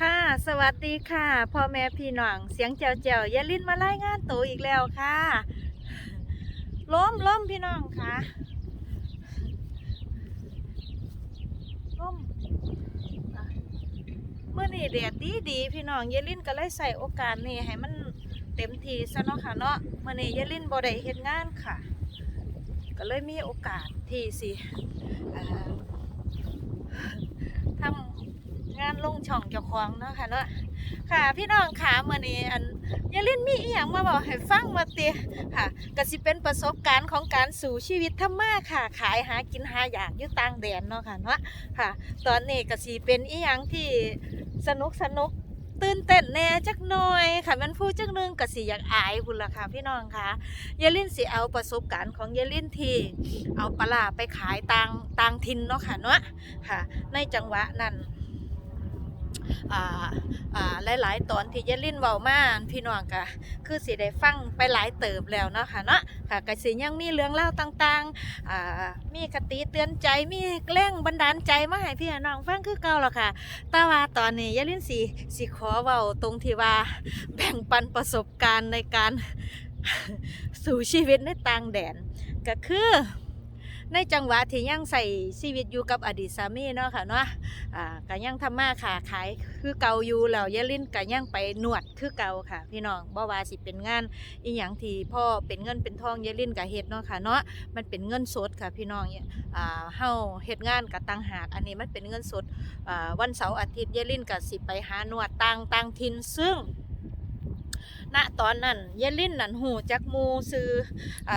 ค่ะ สวัสดีค่ะพ่อแม่พี่น้องเสียงเจียวเจียวๆยาลินมารายงานตัวอีกแล้วค่ะล้มล้มพี่น้องค่ะล้มเมื่อนี่แดดดีดีพี่น้องยาลินก็เลยใส่โอกาสนี่ให้มันเต็มทีซะเนาะค่ะเนาะเมื่อนี่ยาลินบ่ได้เฮ็ดงานค่ะ ก็เลยมีโอกาสที่สิทำ งานลงช่องเจ้าของเนาะค่ะเนาะค่ะ พี่น้องค่ะเมื่อนี้อันยายลินมีอีหยังมาบอกให้ฟังมาเตะค่ะก็สิเป็นประสบการณ์ของการสู่ชีวิตทำมาค่ะ ขายหากินหาอยากอยู่ต่างแดนเนาะค่ะเนาะค่ะ ตอนนี้ก็สิเป็นอีหยังที่สนุกสนุกตื่นเต้นแน่จักหน่อยค่ะแมันพูดจักหนึงก็สิอยากอายพุ่นล่ะค่ะ พี่น้องค่ะยายลินสิเอาประสบการณ์ของยายลินที่เอาปลาร้าไปขายต่างต่างถิ่นเนาะค่ะเนาะค่ะ ในจังหวะนั้น อ่าอ่าหลายๆ ตอนที่ยายลินเว้ามาพี่น้องก็คือสิได้ฟังไปหลายเติบแล้วเนาะค่ะเนาะค่ะก็สิยังมีเรื่องเล่าต่างๆอ่ามีคติเตือนใจมีแรงบันดาลใจมาให้พี่น้องฟังคือเก่าแล้วค่ะแต่ว่าตอนนี้ยายลินสิสิขอเว้าตรงที่ว่าแบ่งปันประสบการณ์ในการสู่ชีวิตในต่างแดนก็คือ ในจังหวะที่ยังใส่ชีวิตอยู่กับอดีตสามีเนาะค่ะเนาะอ่าก็ยังทำมาค้าขายคือเก่าอยู่แล้วยายลินก็ยังไปนวดคือเก่าค่ะ พี่น้องบ่ว่าสิเป็นงานอีหยังที่พ่อเป็นเงินเป็นทองยายลินก็เฮ็ดเนาะค่ะเนาะมันเป็นเงินสดค่ะพี่น้องอ่าเฮาเฮ็ดงานกับต่างหากอันนี้มันเป็นเงินสดอ่าวันเสาร์อาทิตย์ยายลินก็สิไปหานวดต่างต่างถิ่นซึ่ง ณตอนนั้นเยลินนั่นหูจักมูซื้ออ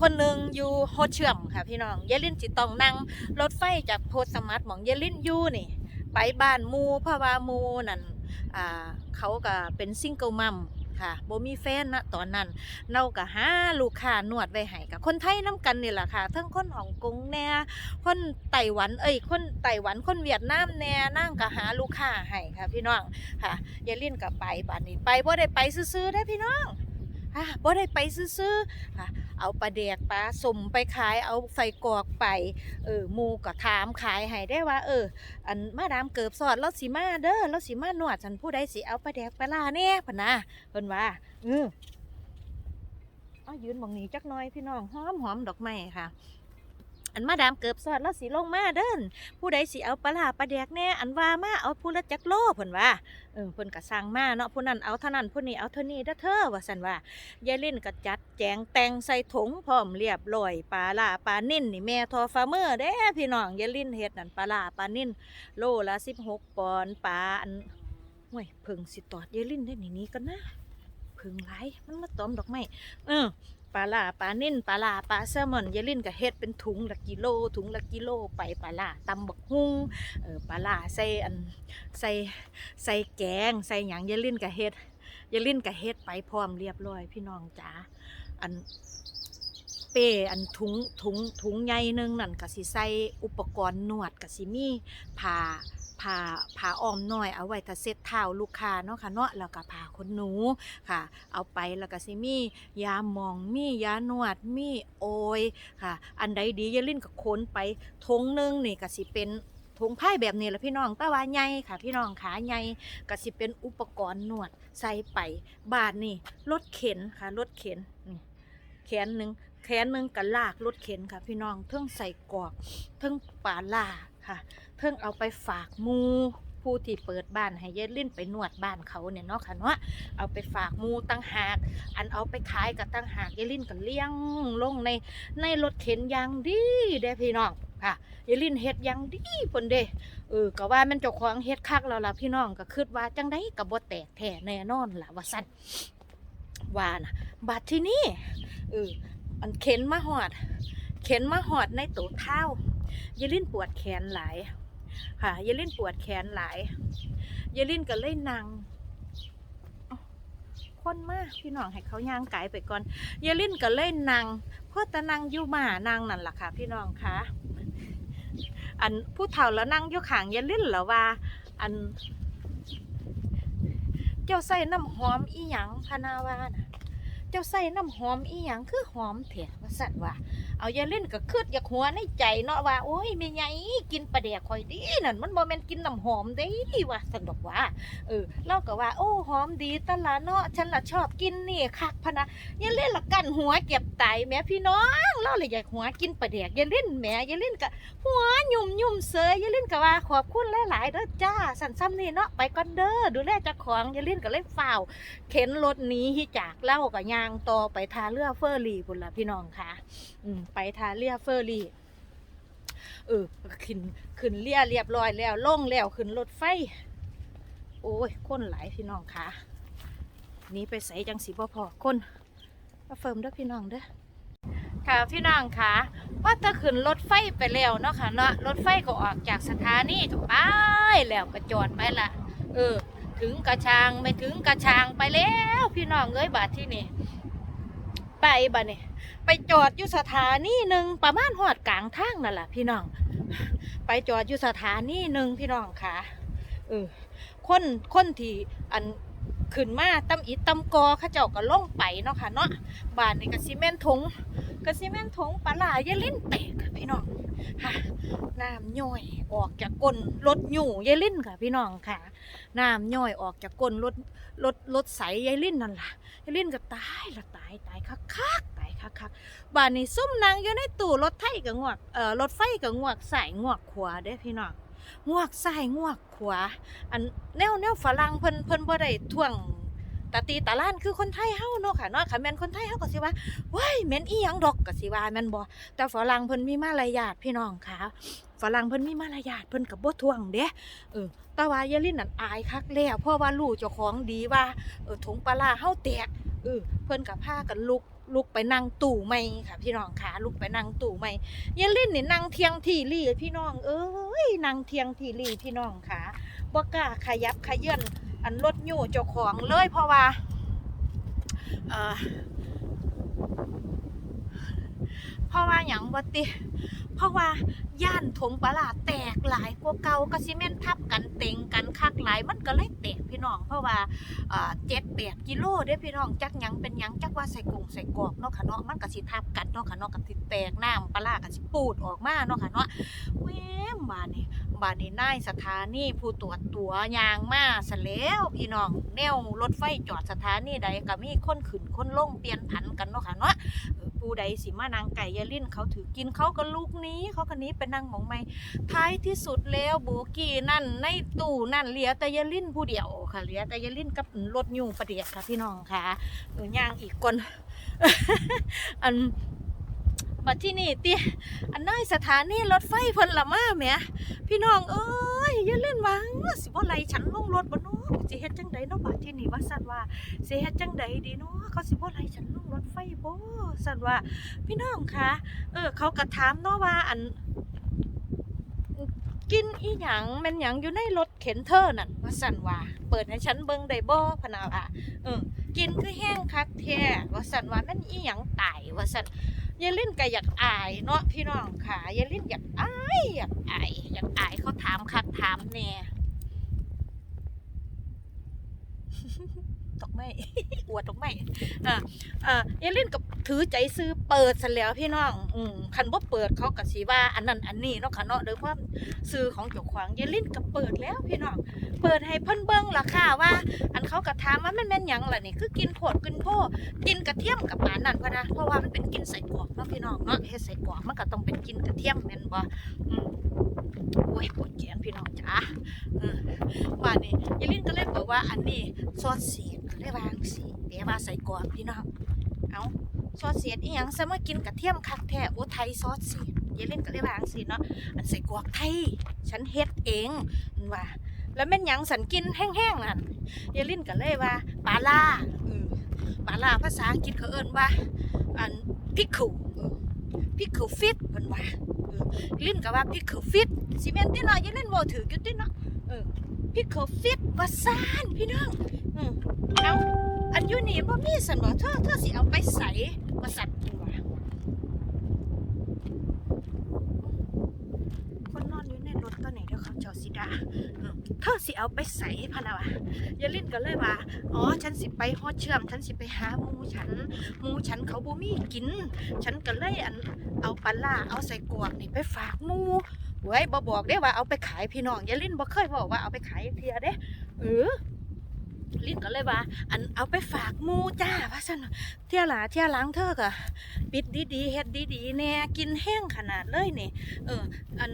คนหนึ่งอยู่โฮเชื่อมค่ะพี่น้องเยลินจิต้องนั่งรถไฟจากโพสมัตหมองเยลินอยู่นี่ ไปบ้านมูเพราะว่ามูนั่นเขาก็เป็นซิงเกิลมัม ค่ะบ่มีแฟนนะตอนนั้นเนาก็หาลูกค้านวดไว้ให้กับคนไทยน้กันนี่แหละค่ะ ทั้งคนฮ่องกงแน่คนไต้หวันเอ้ยคนไต้หวันคนเวียดนามแน่นั่งก็หาลูกค้าให้ค่ะพี่น้องค่ะยายลินก็ไปบ้านนี้ไปบ่ได้ไปซื้อๆได้พี่น้อง ค่ะบ่ได้ไปซื้อๆค่ะเอาปลาแดกปลาสมไปขายเอาไฟกรอกไปเออหมูก็ถามขายให้ได้ว่า เออ อันมาดามเกิบสอดแล้วสิมาเด้อแล้วสิมานวดฉันผู้ใดสิเอาปลาแดกปลาลาแน่พะนะเพิ่นว่าเออเอายืนมองนี้จักน้อยพี่น้องหอมหอมดอกไม้ค่ะ อันมาดามเกิบสอดแล้วสิลงมาเด้อผู้ใดสิเอาปลาลาปลาแดกแน่อันว่ามาเอาผู้ละจักโลเพิ่นว่าเออเพิ่นก็สั่งมาเนาะผู้นั้นเอาเท่านั้นผู้นี้เอาเท่านี้เด้อเธอว่าซั่นว่ายายล่นก็จัดแจงแต่งใส่ถุงพร้อมเรียบร้อยปลาล่าปลานิ่นนี่แม่ทอฟาร์เมอร์เด้พี่น้องยายลินเฮ็ดนั่นปลาล่าปลานิ่นโลละ16ปอนด์ปลาอันห่วยเพิ่งสิตอดยายลินได้นี่นี้กันนะ พิ่งไหลายมันมาตอมดอกไม้เออปลาล่าปลาเน่นปลาล่าปลาแซลมอนยายลินก็เฮ็ดเป็นถุงละกิโล ถุงละกิโลไปปลาล่าตำบักฮุ่งเออปลาล่าใส่อันใส่ใส่แกงใส่หยังยายลินก็เฮ็ดยายลินก็เฮ็ดไปพร้อมเรียบร้อยพี่น้องจ๋าอันเป้อันถุงถุงถุงใหญ่หนึงนั่นก็สิใส่อุปกรณ์นวดก็สิมีผ้า ผ้าผ้าอ้อมน้อยเอาไว้ถ้าเซ็ตเท้าลูกค้าเนาะค่ะเนาะแล้วก็ผ้าขนหนูค่ะ เอาไปแล้วก็สิมียาหมองมียานวดมีโอยค่ะ อันใดดียาลินก็ขนไปทงหนึงนี่ก็สิเป็นถุงผ้าแบบนี้แหละพี่น้องต่ว่าใหญ่ค่ะ พี่น้องขาใหญ่ก็สิเป็นอุปกรณ์นวดใส่ไปบาทนี่รถเข็นค่ะรถเข็นนี่แขนหนึ่งแขนหนึ่งก็ลากรถเข็นค่ะ พี่น้องเทิงใส่กอกเทิงปลาล่า ค่ะเทิงเอาไปฝากมูผู้ที่เปิดบ้านให้ยายลิ้นไปนวดบ้านเขาเนี่ยเนาะค่ะเนาะเอาไปฝากมูตั้งหาก อันเอาไปขายกับตั้งหากยายลิ้นก็เลี้ยงลงในในรถเข็นยางดีเด้พี่น้องค่ะยายลินเฮ็ดยางดีพนเดเออก็ว่ามันเจ้าของเฮ็ดคักแล้วล่ะพี่น้องก็คิดว่าจังได้ก็บ่แตกแท้แน่นอนล่ะว่าซั่นว่านะบัดที่นี่เอออันเข็นมาหอด เข็นมาหอดในตัวเท้ายายลินปวดแขนหลายค่ะยายลินปวดแขนหลายยายลินก็เลยนั่งคนมากพี่น้องให้เขาย่างไกลไปก่อนยายลินก็เลยนั่งเพราะต่นั่งอยู่มานังนั่นแหละค่ะ พี่น้องคะอันผู้เฒ่าแล้วนั่งอยู่ขางยายลินแล้วว่า อัน เจ้าใส่น้ำหอมอีหยังพนาวานะเจ้าใส่น้ำหอมอีหยังคือหอมเถะว่าสัตว์ว่า เอายายลิ้นก็คืดอยากหัวในใจเนาะว่าโอ้ยแม่ใหญ่กินปลาแดกข่อยดีนั่นมันบ่แม่นกินน้ำหอมเด้ว่าสันดอกว่า เออเราก็ว่า โอ้หอมดีตะละเนาะฉันละชอบกินนี่คักพะนะยายลิ้นละกันหัวเก็บไตแม่พี่น้องเราเลยอยากหัวกินปลาแดกยายลิ้นแม่ยายลิ้นก็หัวยุ่มยุ่มเสยยายลิ้นก็ว่าขอบคุณหลายๆเด้อจ้าสันซ้ำนี่เนาะไปก่อนเด้อดูแลเจ้าของยายลิ้นก็เลยฝ่าวเข็นรถนี้ที่จากเล่ากับยางต่อไปทาเรือเฟอร์รี่พุ่นละพี่น้องค่ะอืมไปทาเรือเฟอร์รี่เออขึ้นขึ้นเรือเรียบร้อยแล้วล่งแล้วขึ้นรถไฟ โอ้ยคนหลายพี่น้องค่ะนี้ไปใส่จังสีพ่อพอคนมาเฟิร์มด้อพี่น้องเด้อค่ะพี่น้องค่ะว่าจะขึ้นรถไฟไปแล้วเนาะค่ะเนาะรถไฟก็ออกจากสถานีก็ไปแล้วก็จอดไปละเออ ถึงกระชางไม่ถึงกระชางไปแล้ว พี่น้องเอ้ยบาทที่นี่ไปบาเนี่ย ไปจอดอยู่สถานีหนึ่งประมาณหอดกลางทางนั่นแหละพี่น้อง ไปจอดอยู่สถานีหนึ่งพี่น้องค่ะเออคนคนที่อันขึ้นมาตำอิดตำกอข้าเจ้าก็ล่องไปเนาะค่ะเนาะบ้านนี่กสิเมนทงกสิเมนทงปลาลายายลิ้นแตกค่ะพี่น้องค่ะน้ำย่อยออกจากก้นรถอยู่ยายลิ้นค่ะพี่น้องค่ะน้ำย่อยออกจากก้นรถรถรถใสยายลิ้นนั่นล่ะยายลิ้นก็ตายละตายตายคักคักๆต คักคักๆบ้านนี้ซุ่มนางอยู่ในตู้รถไทยกับงวกเอ่อรถไฟกับงวกสายงวกขวาเด้พี่น้องงวกซ้ายงวกขวา อันแนวแนวฝรั่งเพิ่นเพิ่นบ่ได้ท่วงตาตีตาล้านคือคนไทยเฮาเนาะค่ะเนาะค่ะแม่นคนไทยเฮาก็สิว่าว้ายแม่นอีหยังดอกก็สิว่าแม่นบ่แต่ฝรั่งเพิ่นมีมารยาทพี่น้องค่ะฝรั่งเพิ่นมีมารยาทเพิ่นก็บ่ท่วงเด้เออแต่ว่ายาลินนั่นอายคักแล้วเพราะว่ารู้เจ้าของดีว่าเออถุงปลาร้าเฮาแตกเออเพิ่นกับพากันลุก ลุกไปนั่งตู่ใหม่ค่ะ พี่น้องค่ะลุกไปนั่งตู่ใหม่ยายลินนี่นั่งเทียงที่รี่พี่น้อง เอ้ยนั่งเทียงที่รี่พี่น้องค่ะบ่กล้าขยับขยื่นอันรถยู่เจ้าของเลยเพราะว่าเออเพราะว่าอยังบ่ติ เพราะว่าย่านถงปลาแตกหลายกว่าเก่ากระซิเมนทับกันเต็งกันคักหลายมันก็เลยแตกพี่น้อง เพราะว่าเจ็ดแปดกิโลเด้พี่น้องจักยังเป็นยังจักว่าใส่กุ้งใส่กอกเนาะค่ะเนาะมันก็สิทับกันเนาะค่ะเนาะก็สิแตกน้ำปลาร้าก็สิปูดออกมาเนาะค่ะเนาะเว้มาเนี่ย บาดนี้นายสถานีผู้ตรวจตัวยางมาซะแล้วพี่น้องแนวรถไฟจอดสถานีใดก็มีคนขึ้นคนลงเปลี่ยนผันกันเนาะค่ะเนาะผู้ใดสิมานางไก่ยายลิ้นเขาถือกินเขาก็ลูกนี้เขาก็นี้ไปนั่งหมองไม่ท้ายที่สุดแล้วโบกี้นั่นในตู้นั่นเหลือแต่ยายลิ้นผู้เดียวค่ะเหลือแต่ยายลิ้นกับรถยูประเดียกค่ะพี่น้องค่ะอย่างอีกคนอัน บัดที่นี่ติอันน้อยสถานีรถไฟเพิ่นละมาแหมพี่น้องเอ้ยอย่าเล่นวางสิบ่ไล่ฉันลงรถบ่เนาะสิเฮ็ดจังใดเนาะบัดที่นี่ว่าซั่นว่าสิเฮ็ดจังใดดีเนาะเขาสิบ่ไล่ฉันลงรถไฟบ่สั่นว่า พี่น้องคะเออ เขาก็ถามเนาะว่าอัน กินอีหยังแม่นหยังอยู่ในรถเข็นเธอนั่นว่าสั่นว่า เปิดให้ฉันเบิ่งได้บ่พะนาว่าเออกินคือแห้งคักแท้ว่าสั่นว่าแม่นอีหยังตายว่าสั่น ยายลินก็อยากอายเนาะพี่น้องค่ะยายลินอยากอายอยากอายอยากอายเขาถามคักถามแน่ ดอกไม้อวดดอกไม้อ่าอ่ายายลินกับถือใจซื้อเปิดซะแล้วพี่น้องอืมคันบ่เปิดเขาก็สิว่าอันนั้นอันนี้เนาะค่ะเนาะโดยความซื้อของเจ้าของยายลินก็เปิดแล้วพี่น้องเปิดให้เพิ่นเบิ่งล่ะค่ะว่า อันเขาก็ถามว่ามันแม่นหยังล่ะนี่คือกินโพดกินโพกินกระเทียมกับปานนั่นพะนะเพราะว่ามันเป็นกินใส่กรอกเนาะพี่น้องเนาะเฮ็ดใส่กรอกมันก็ต้องเป็นกินกระเทียมแม่นบ่อืม โอ้ยปวดแขนพี่น้องจ๋าว่านี่ยายลินก็เลยบอกว่าอันนี้ซอสเสียดก็เลยวาจั่งสิแปลว่าใส่กรอกพี่น้องเอาซอสเสียดอีหยังซะมากินกระเทียมคักแท้โอ้ไทยซอสเสียดยายลินก็เลยวาจั่งสิเนาะอันใส่กรอกไทยฉันเฮ็ดเองว่า แล้วแม่นหยังสันกินแห้งๆนั่นยายลินก็เลยว่าปลาล่าปลาล่าภาษาอังกฤษเขาเอิ้นว่าอันพิกคูพิกคูฟิตเพิ่นว่าเลิ้นก็ว่าพิกคูฟิต สิแมนติเนาะยายลินว้าถืออยู่ติเนะเออพิกคูฟิตว่าซ่านพี่น้องอืมเอาอันยูนี่บ่มีสันบ่เธอเธอสิเอาไปใส่ว่าสั่นเพิ่นว่าคนนอนอยู่ในรถตัวไหนเด้อเขาเจ้าสิดาเธอสิเอาไปใส่พะนะวะยาลินก็เลยว่าอ๋อฉันสิไปฮอดเชื่อม ฉันสิไปหาหมูฉันหมูฉันเขาบ่มีกิน ฉันก็เลยอันเอาปลาร้าเอาใส่กรอกนี่ไปฝากหมู ไว้ยบอบอกได้ว่าเอาไปขายพี่น้องยายลินบอเคยบอกว่าเอาไปขายเทียเด้เออลินก็เลยว่า อันเอาไปฝากมูจ้าว่าซั่น เที่ยหลาเที่ยหลังเธอก็ปิดดีๆเฮ็ดดีๆแน่กินแห้งขนาดเลยนี่เอออัน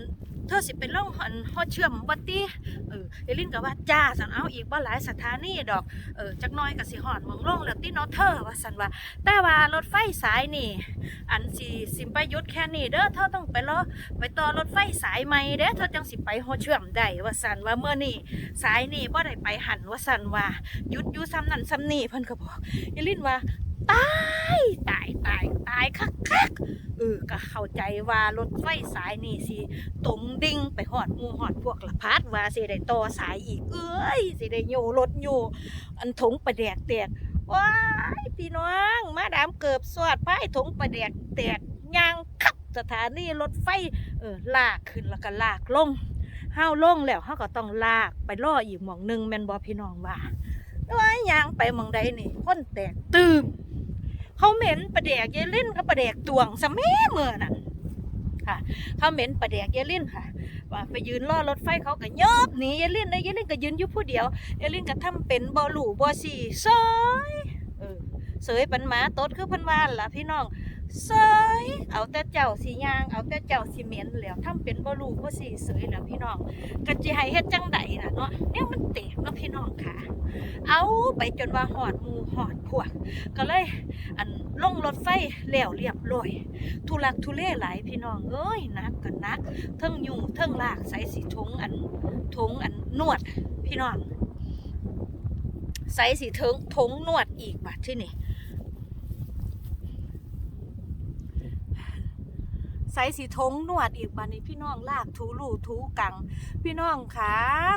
เธอสิเป็นล่องอันฮอเชื่อมบ่ติเออยายลินก็ว่าจ้าสันเอาอีกบ่หลายสถานีดอกเออจักน้อยก็สิฮอดหมองลงแล้วติเนาะเธอว่าซั่นว่า แต่ว่ารถไฟสายนี่ อันสิสิไปยุดแค่นี้เด้อเธอต้องไปรอไปต่อรถไฟสายใหม่เด้อเธอจังสิไปฮอเชื่อมได้ว่าซั่นว่าเมื่อนี้สายนี่บ่ได้ไปหันว่าซั่นว่ายุดอยู่ซ้ำนั่นซ้ำนี่เพิ่นก็บอกยายลินว่า ตายตายตายตายคักๆเออก็เข้าใจว่ารถไฟสายนี่สิตรงดิ่งไปหอดมูหอดพวกละพัดว่าสิได้ต่อสายอีกเอ้ยสิได้โยรถโยอันถงประแดกแตกว้ายพี่น้องมาดามเกือบสวดพายถงประแดกแตกยางขับสถานีรถไฟเออลากขึ้นแล้วก็ลากลงห้าวลงแล้วเฮาก็ต้องลากไปล่ออีกหม่องหนึงแม่นบ่พี่น้องว่าว้ายยางไปหม่องใดนี่คนแตกตืม เขาเหม็นประเดกเยลิ้นกับประเดกตวงซะแม่เมื่อนั่ะเขาเหม็นประเดกเยลินค่ะ ว่าไปยืนล่อรถไฟเขาก็ยอบหนีเยลินเลยยายลินก็ยืนอยู่ผู้เดียวเยลินก็ทำเป็นบอหลูบอสีเสยเออเสยปันหมาตดคือพันวานล่ะพี่น้อง เสยเอาแต่เจ้าสียาง เอาแต่เจ้าสีเหม็นแล้วทำเป็นบ่หลู่บ่สีเสยแล้วพี่น้องก็จิให้เฮ็ดจังใดน่ะเนาะเนี่ยมันแตกเนาะพี่น้องค่ะ เอาไปจนว่าหอดมูหอดพวก ก็เลยอันลงรถไฟแล้วเรียบร้อยทุลักทุเลหลายพี่น้องเอ้ยนักกันนักเทิงอยู่เทิงลากใส่สีทงอันทงอันนวดพี่น้องใส่สีเทิงทงนวดอีกบัดที่นี่ ใส่สีทงนวดอีกบัดนี้พี่น้องลากถูลู่ถูกัง พี่น้องคะ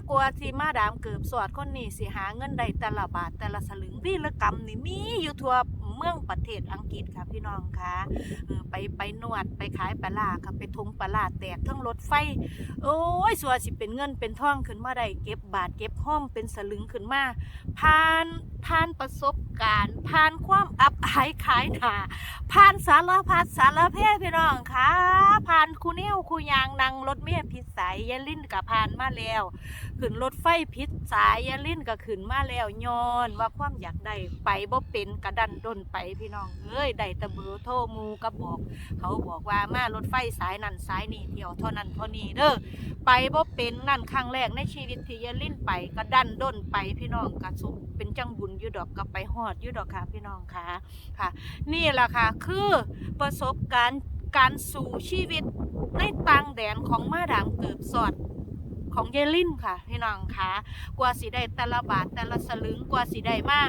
กลัวที่มาดามเกือบสวดคนนี้สิหาเงินได้แต่ละบาทแต่ละสลึงวีรกรรมนี่มีอยู่ทั่วเมืองประเทศอังกฤษค่ะพี่น้องคะไปไปนวดไปขายปลาร้าค่ะไปทงปลาร้าแตกทั้งรถไฟ โอ้ยสัวสิเป็นเงินเป็นทองขึ้นมาได้เก็บบาทเก็บห้อมเป็นสลึงขึ้นมาผ่านผ่านประสบ การณ์ผ่านความอับอายขายหนาผ่านสารพัดสารเพศพี่น้องค่ะผ่านคูเนียวคูยางนั่งรถเมียพิษสายยาลิ้นกับผ่านมาแล้วขึ้นรถไฟพิษสายยาลิ้นก็ขึ้นมาแล้วย้อนว่าความอยากได้ไปบ่เป็นกระดันดนไปพี่น้องเอ้ยได้ตะเบือร์โทมูก็บอก เขาบอกว่ามารถไฟสายนั่นสายนี่เที่ยวเท่านั้นเท่านี้เด้อไปบ่เป็นนั่นครั้งแรกในชีวิตที่ยาลิ้นไปกระดันดนไปพี่น้องกระสุเป็นจังบุญอยู่ดอกก็ไปฮอดอยู่ดอกค่ะพี่น้องค่ะค่ะ นี่แหละค่ะคือประสบการณ์การสู่ชีวิตในต่างแดนของมาดามเกิบสอดของเยลินค่ะพี่น้องคะกว่าสิได้แต่ละบาทแต่ละสลึงกว่าสิได้มา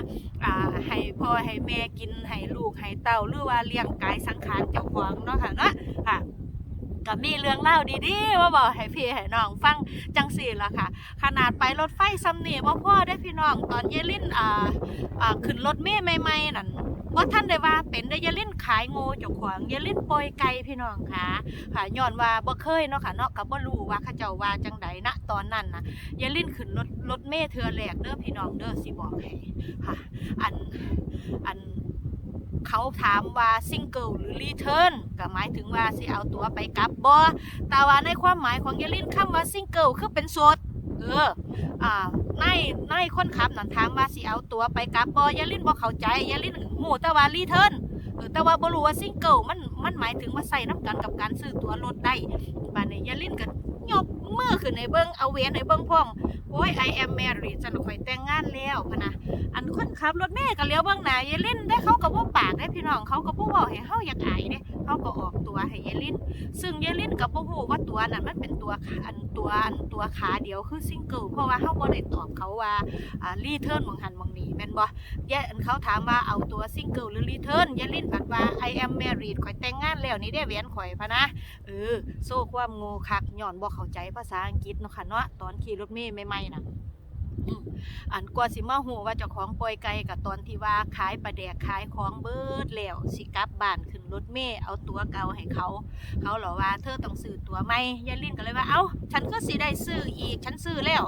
อ่าให้พ่อให้แม่กินให้ลูกให้เต้าหรือว่าเลี้ยงกายสังขารเจ้าของเนาะค่ะเนาะค่ะ ก็มีเรื่องเล่าดีๆว่าบอกให้พี่ให้น้องฟังจังสี่ละค่ะ ขนาดไปรถไฟซ้ำนี่ว่าพ่อได้พี่น้องตอนเยลินอ่าอ่าขึ้นรถเมย์ใหม่ๆนั่นว่าท่านได้ว่าเป็นได้เยลินขายงูจ้าของเยลินปล่อยไก่พี่น้องค่ะค่ะย้อนว่าบ่เคยเนาะค่ะเนาะก็บ่รู้ว่าเขาเจ้าว่าจังใดณตอนนั้นนะยาลิ้นขึ้นรถรถเมล์เทือแรกเด้อพี่น้องเด้อสิบอกให้ค่ะ อันอัน เขาถามว่าซิงเกิลหรือรีเทิร์นก็หมายถึงว่าสิเอาตัวไปกลับบ่แต่ว่าในความหมายของยาลินคำว่าซิงเกิลคือเป็นโสดเอออ่าในในคนขับนั่นถามว่าสิเอาตัวไปกลับบ่ยาลินบ่เข้าใจยาลินหูแต่ว่ารีเทิร์นเอแต่ว่าบ่รู้ว่าซิงเกิลมันมันหมายถึงว่าใส่น้ำกันกับการซื้อตัวรถได้บานนี้ยาลินก็ ยกมือขึ้นในเบิ้งเอาเวียนในเบิ้งพร้อมโอ้ย I am married ฉันข่อยแต่งงานแล้วพะนะอันคนขับรถแม่ก็เลี้ยวเบิ้งหนายายลินได้เขาก็บ่ปากได้พี่น้องเขาก็บ่เว้าให้เฮาอยากอายเด้เขาก็ออกตัวให้ยายลิน ซึ่งยายลินก็บ่ฮู้ว่าตัวนั้นมันเป็นตัวอันตัวอันตัวขาเดียวคือซิงเกิลเพราะว่าเฮาบ่ได้ตอบเขาว่าอ่ารีเทิร์นบางหันบางนี้แม่นบ่ยายอันเขาถามว่าเอาตัวซิงเกิลหรือรีเทิร์นยายลินบัดว่า I am married ข่อยแต่งงานแล้วนี่ได้แหวน ข่อยพะนะเออโซ่ความโง่คักย้อนบ่เข้าใจภาษาอังกฤษเนาะค่ะเนาะตอนขี่รถเมล์ใหม่ๆน่ะอันกว่าสิมาหูว่าเจ้าของปล่อยไก่กับตอนที่ว่าขายปลาแดกขายของเบิดแล้วสิกลับบ้านขึ้นรถเมล์เอาตัวเก่าให้เขา เขาหรอว่าเธอต้องซื้อตัวใหม่ยายลินก็เลยว่าเอ้าฉันก็สิได้ซื้ออีกฉันซื้อแล้ว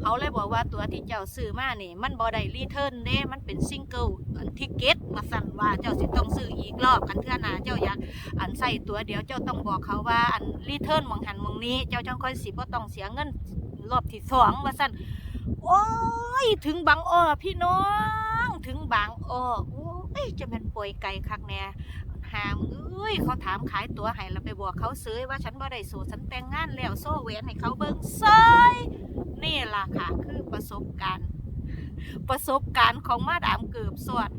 เขาเลยบอกว่าตัวที่เจ้าซื้อมาเนี่มันบ่ได้รีเทิร์นเด้มันเป็นซิงเกิลอันทิเก็ต มาสั่นว่าเจ้าสิต้องซื้ออีกรอบอันเทื่อหนาเจ้าอยากอันใส่ตัวเดียวเจ้าต้องบอกเขาว่าอันรีเทิร์นมองหันมองนี้ เจ้าจังค่อยสิบ่ต้องเสียเงินรอบที่สองว่าสั่นโอ้ยถึงบางอ้อพี่น้องถึงบางอ้อโอ้ยจะเป็นป่วยไก่คักแน่หามเอ้ยเขาถามขายตัวให้แล้วไปบอกเขาซื้อว่าฉันบ่ได้สูฉันแต่งงานแล้วโซ่แหวนให้เขาเบิ่งเซยนี่ล่ะค่ะ คือประสบการณ์ ประสบการณ์ของมาดามเกือบสวด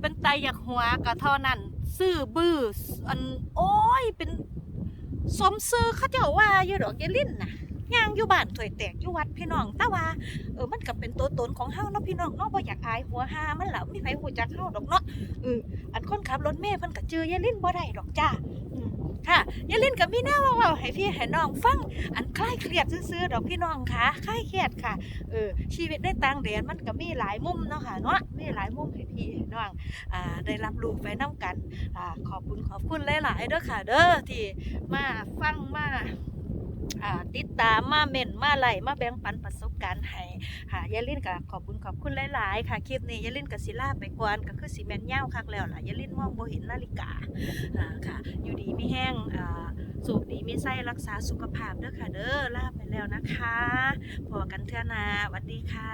เป็นไตอยากหัวกะเท่านั้นซื้อบื้ออันโอ้ยเป็นสมซื้อเขาเจ้าว่าอยู่ดอกเยลิ่นน่ะย่างอยู่บ้านถวยแตกอยู่วัดพี่น้องแต่ว่าเออมันก็เป็นตัวตนของเฮาเนาะพี่น้องเนาะบ่อยากอายหัวหามันล่ะมีไผฮู้จักเฮาดอกเนาะเอออันคนขับรถเมล์เพิ่นก็จื้อยายลินบ่ได้ดอกจ้า ค่ะยาเล่นกับพี่แนวเว้าให้พี่ให้น้องฟังอันคลายเครียดซื่อๆดอกพี่น้องค่ะคลายเครียดค่ะเออชีวิตในต่างแดนมันก็มีหลายมุมเนาะค่ะเนาะมีหลายมุมให้พี่ให้น้องอ่าได้รับรู้ไปนํกันอ่าขอบคุณขอบคุณหลายๆเด้อค่ะ เด้อที่มาฟังมา ติดตามมาเม่นมาไหลมาแบ่งปันประสบการณ์ให้ค่ะยายลินก็ขอบคุณขอบคุณหลาย ๆ ค่ะคลิปนี้ยายลินกับศิลาไปก่อนก็คือสีแมนยาวคักแล้วล่ะยายลินมองบ่เห็นนาฬิกาค่ะ อยู่ดีไม่แห้งสุขดีไม่ไส้รักษาสุขภาพเด้อค่ะเด้อลาไปแล้วนะคะพอกันเทื่อนาสวัสดีค่ะ